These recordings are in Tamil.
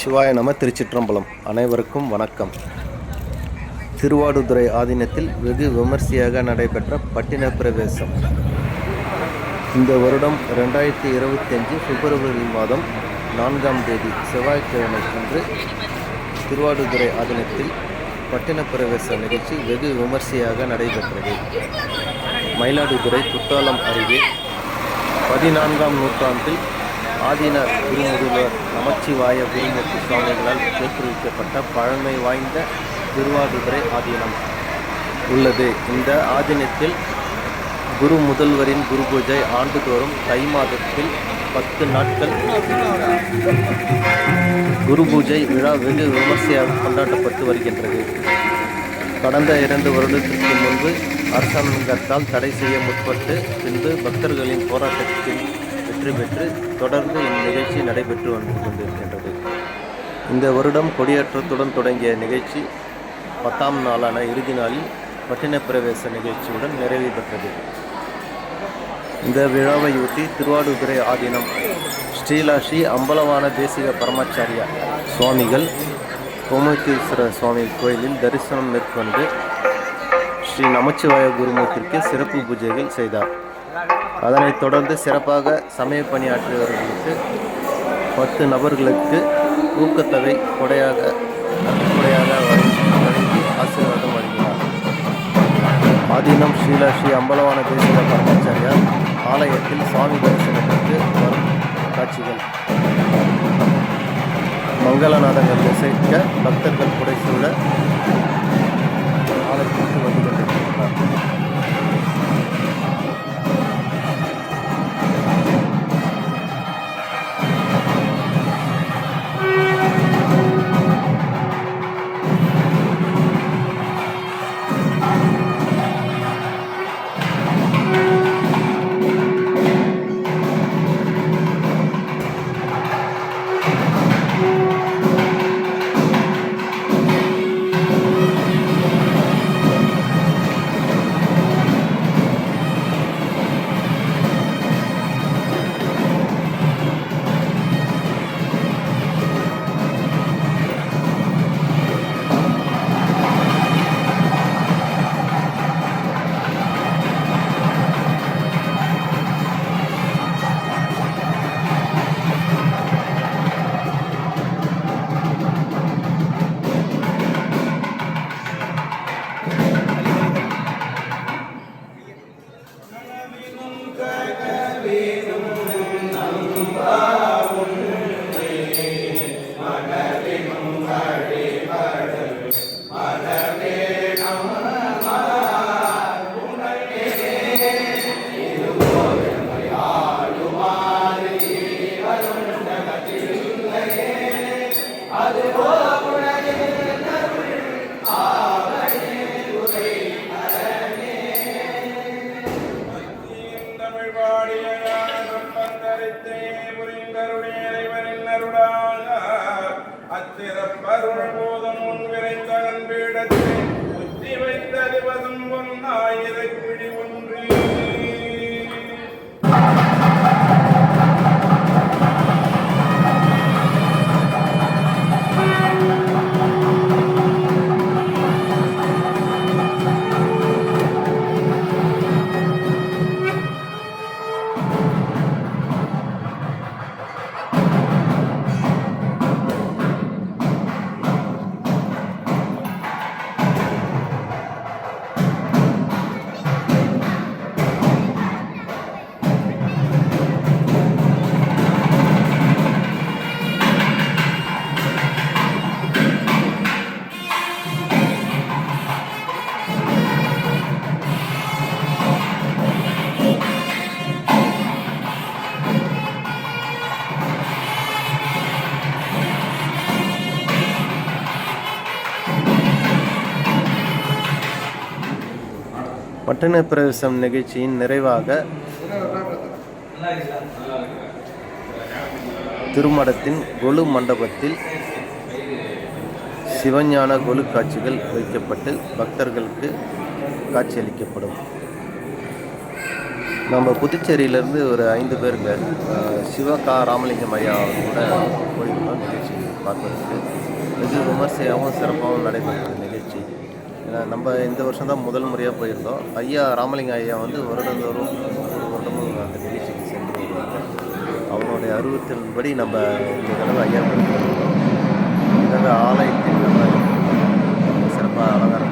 சிவாய நம திருச்சிற்றம்பலம். அனைவருக்கும் வணக்கம். திருவாடுதுறை ஆதீனத்தில் வெகு விமர்சையாக நடைபெற்ற பட்டின பிரவேசம். இந்த வருடம் ரெண்டாயிரத்தி இருபத்தஞ்சு பிப்ரவரி மாதம் நான்காம் தேதி செவ்வாய்க்கிழமை அன்று திருவாடுதுறை ஆதீனத்தில் பட்டின பிரவேச நிகழ்ச்சி வெகு விமர்சையாக நடைபெற்றது. மயிலாடுதுறை குற்றாலம் அருகே பதினான்காம் நூற்றாண்டில் ஆதீன குருமுதுவர் நமச்சிவாய குருமூர்த்தி சுவாமிகளால் தோற்றுவிக்கப்பட்ட பழமை வாய்ந்த திருவாதிபுரை ஆதீனம் உள்ளது. இந்த ஆதீனத்தில் குரு முதல்வரின் குரு பூஜை ஆண்டுதோறும் தை மாதத்தில் பத்து நாட்கள் குரு பூஜை விழா வெகு விமர்சையாக கொண்டாடப்பட்டு வருகின்றது. கடந்த இரண்டு வருடத்திற்கு முன்பு அரசாங்கத்தால் தடை செய்ய முற்பட்டு பின்பு பக்தர்களின் போராட்டத்தில் வெற்றி பெற்று தொடர்ந்து இந்நிகழ்ச்சி நடைபெற்று வந்து கொண்டிருக்கின்றது. இந்த வருடம் கொடியேற்றத்துடன் தொடங்கிய நிகழ்ச்சி பத்தாம் நாளான இறுதி நாளில் பட்டின பிரவேச நிகழ்ச்சியுடன் நிறைவு பெற்றது. இந்த விழாவையொட்டி திருவாடுதுறை ஆதீனம் ஸ்ரீலாஷி அம்பலவான தேசிக பரமாச்சாரியா சுவாமிகள் கோமத்தீஸ்வரர் சுவாமி கோயிலில் தரிசனம் மேற்கொண்டு ஸ்ரீ நமச்சிவாய குருமூர்த்திற்கு சிறப்பு பூஜைகள் செய்தார். அதனைத் தொடர்ந்து சிறப்பாக சமய பணியாற்றியவர்களுக்கு பத்து நபர்களுக்கு ஊக்கத்தொகை கொடையாக கொடையாக வழங்கி ஆசீர்வாதம் வழங்கினார் ஆதீனம் ஸ்ரீலாஸ்ரீ அம்பலவான தேசிய பரமாச்சாரியார் ஆலயத்தில் சுவாமி தரிசனத்திற்கு வரும் காட்சிகள். மங்களநாதங்கள் இசைக்க பக்தர்கள் புடைசூழ ஆலயத்திற்கு வந்து கொண்டிருக்கிறார். விரைந்தகன் பீடத்தில் புத்தி வைத்தது பதும் பொன்னாயிரை பிடி ஒன்றி. பட்டண பிரவேசம் நிகழ்ச்சியின் நிறைவாக திருமடத்தின் கொலு மண்டபத்தில் சிவஞான கொலு காட்சிகள் வைக்கப்பட்டு பக்தர்களுக்கு காட்சியளிக்கப்படும். நம்ம புதுச்சேரியிலேருந்து ஒரு ஐந்து பேருங்க. சிவகா ராமலிங்கம் ஐயா கூட போயிருந்தோம் நிகழ்ச்சி பார்ப்பதற்கு. வெகு விமர்சையாகவும் சிறப்பாகவும் நடைபெற்றது நம்ம இந்த வருஷம் தான் முதல் முறையாக போயிருந்தோம். ஐயா ராமலிங்க ஐயா வந்து வருடந்தோறும் ஒரு வருடமும் அந்த நிகழ்ச்சிக்கு சென்று வருவாங்க. அவங்களுடைய அறிவுறுத்தலின்படி நம்ம இந்த தடவை ஐயா போயிருந்தோம் இந்த ஆலயத்தின் நம்ம சிறப்பாக அலங்காரம்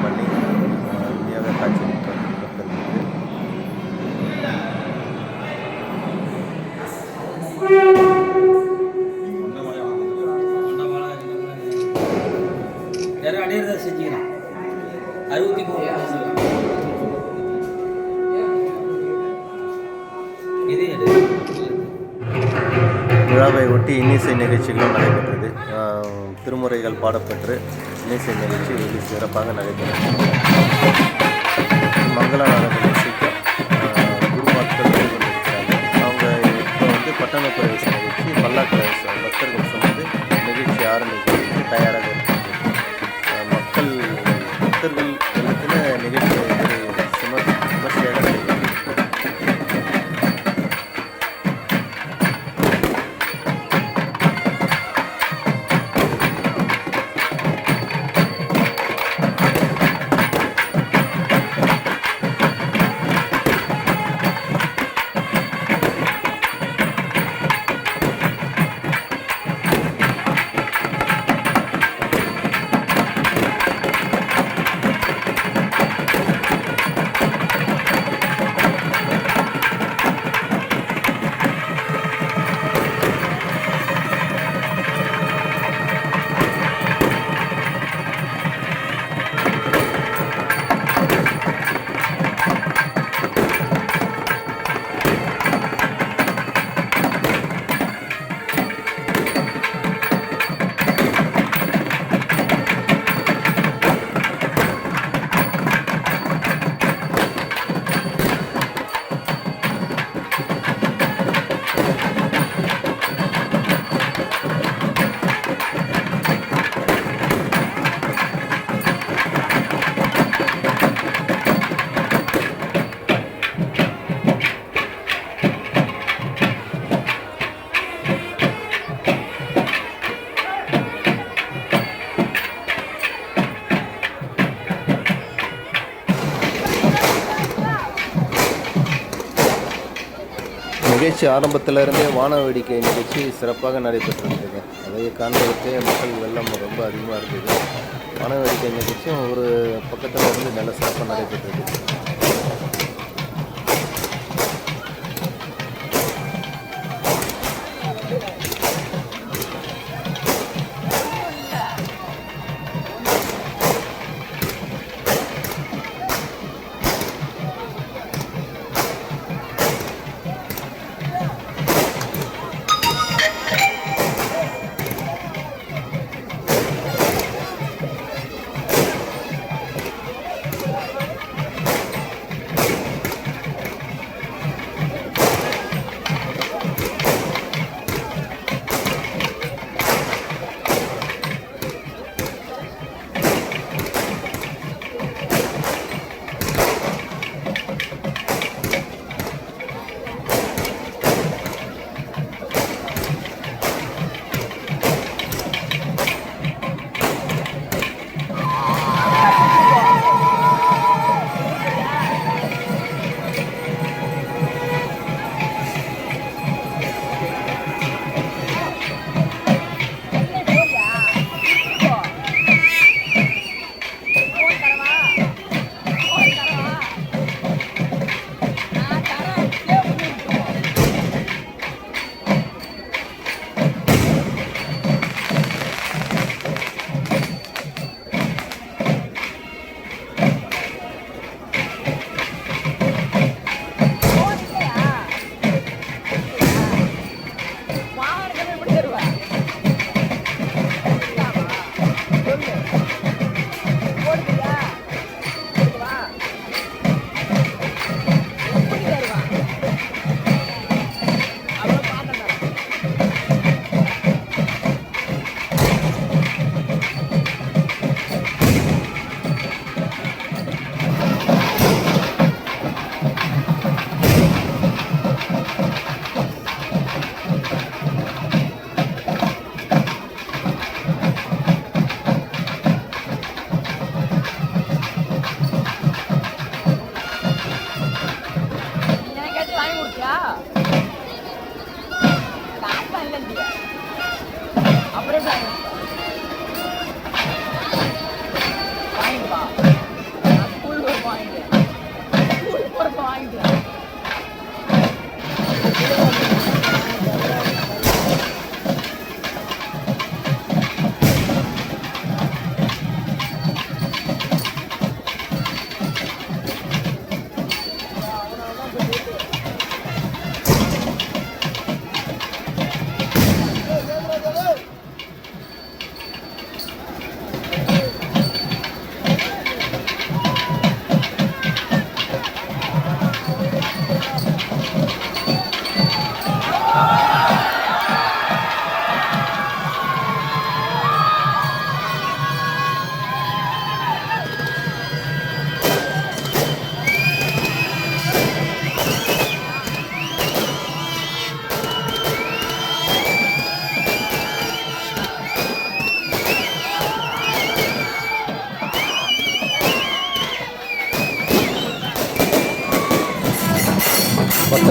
விழாவை ஒட்டி இன்னிசை நிகழ்ச்சிகளும் நடைபெற்றது. திருமுறைகள் பாடப்பெற்று இன்னிசை நிகழ்ச்சி வெகு சிறப்பாக நடைபெற்றது. மங்களநாத நிகழ்ச்சிக்கு ஆஹ் குருமார்கள் அவங்க இப்போ வந்து பட்டண பிரவேச நிகழ்ச்சி பல்லாக்கு பக்தர்கள் சொன்னது நிகழ்ச்சி ஆரம்பிக்கும். நிகழ்ச்சி ஆரம்பத்திலிருந்தே வான வேடிக்கை நிகழ்ச்சி சிறப்பாக நடைபெற்றிருந்தது. அதை காண்பதற்கு மக்கள் வெள்ளம் ரொம்ப அதிகமாக இருந்தது. வான வேடிக்கை நிகழ்ச்சியும் ஒரு பக்கத்தில் இருந்து நல்ல சிறப்பாக நடைபெற்றது.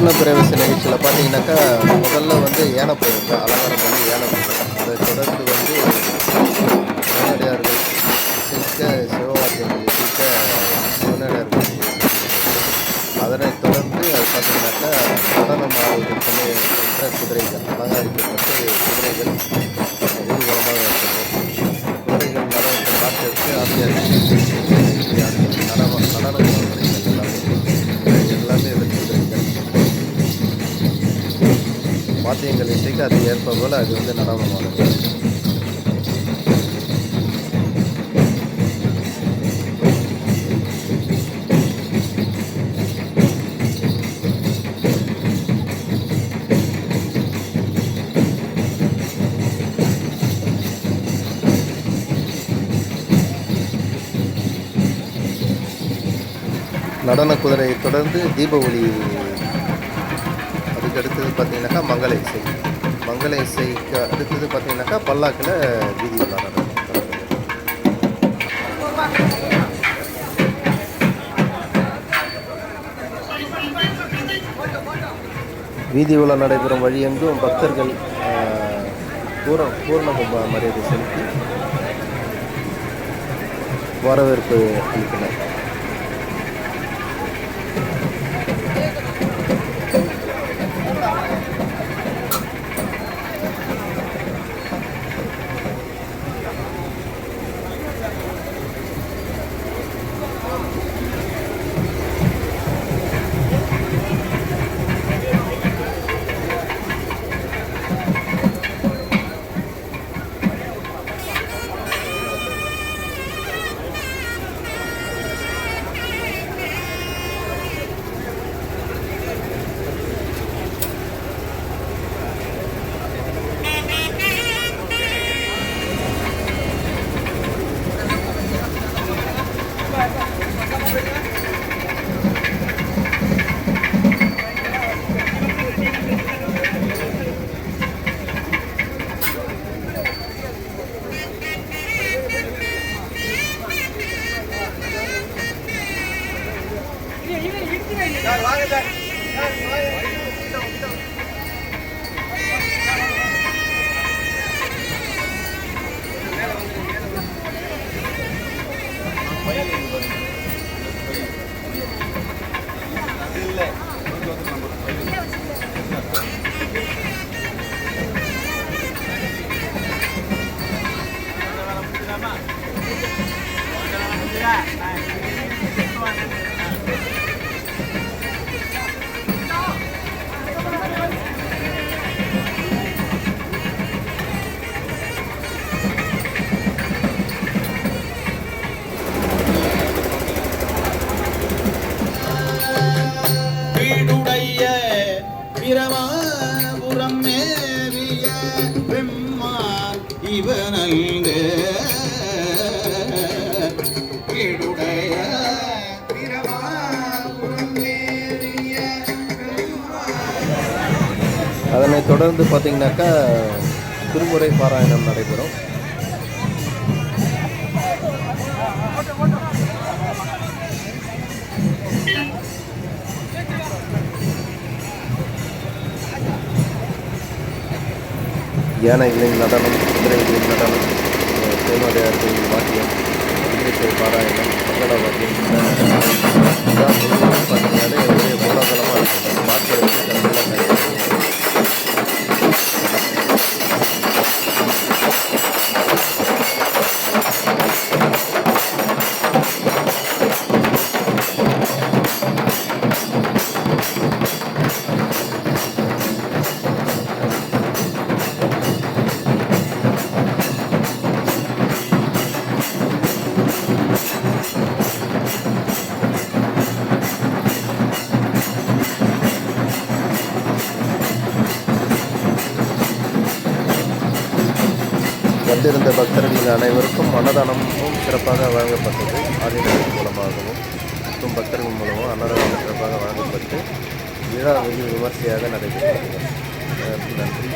பத்தன பிரவேச நிகழ்ச்சியில் பார்த்தீங்கன்னாக்கா முதல்ல வந்து யானை போயிருக்கு அலங்காரம் பண்ணி யானை போயிருங்க அதை தொடர்ந்து வந்து சிவனடியார்கள் சிக்க சிவவாத்தியங்கள் சிக்க சிவனடியார்கள் அதனைத் தொடர்ந்து அது பார்த்தீங்கன்னாக்கா நடனம் ஆடுவதற்குன்னு இருக்கின்ற குதிரைகள் அலங்கரிக்கப்பட்டு குதிரைகள் ஊர்வலமாக இருக்கிறது குதிரைகள் நடனத்தை காட்டெடுத்து ஆசியார்கள் வாத்தியங்கள் இசைக்கு அது ஏற்ப போல் அது வந்து நடனமானது நடன குதிரையை தொடர்ந்து தீப ஒளி அதுக்கு அடுத்தது பார்த்தீங்கன்னாக்கா மங்கள இசை. மங்கள இசைக்கு அடுத்தது பார்த்தீங்கன்னாக்கா பல்லாக்கில் வீதி உலா வீதி உலா நடைபெறும் வழியெங்கும் பக்தர்கள் ஆஹ், பூர பூர்ண மரியாதை செலுத்தி வரவேற்பு அளித்தனர் பெம்மான் இவனல்க. அதனை அதனைத் தொடர்ந்து பார்த்தீங்கன்னாக்கா திருமுறை பாராயணம் நடைபெறும். யானைகளின் நடனம் குதிரை இல்லை நடனம் அஹ் வாக்கியம். இங்கிலீஷை பாராயணம் மங்கள வாக்கியம். பார்த்தீங்கன்னாலே ஒரே கோலாகலமாக இருக்கும். பார்க்கறதுக்கு வந்திருந்த பக்தர்கள் அனைவருக்கும் அன்னதானமும் சிறப்பாக வழங்கப்பட்டது. ஆதினத்தின் மூலமாகவும் மற்றும் பக்தர்கள் மூலமும் அன்னதானம் சிறப்பாக வழங்கப்பட்டு விழா வெகு விமர்சையாக நடைபெற்றது. நன்றி.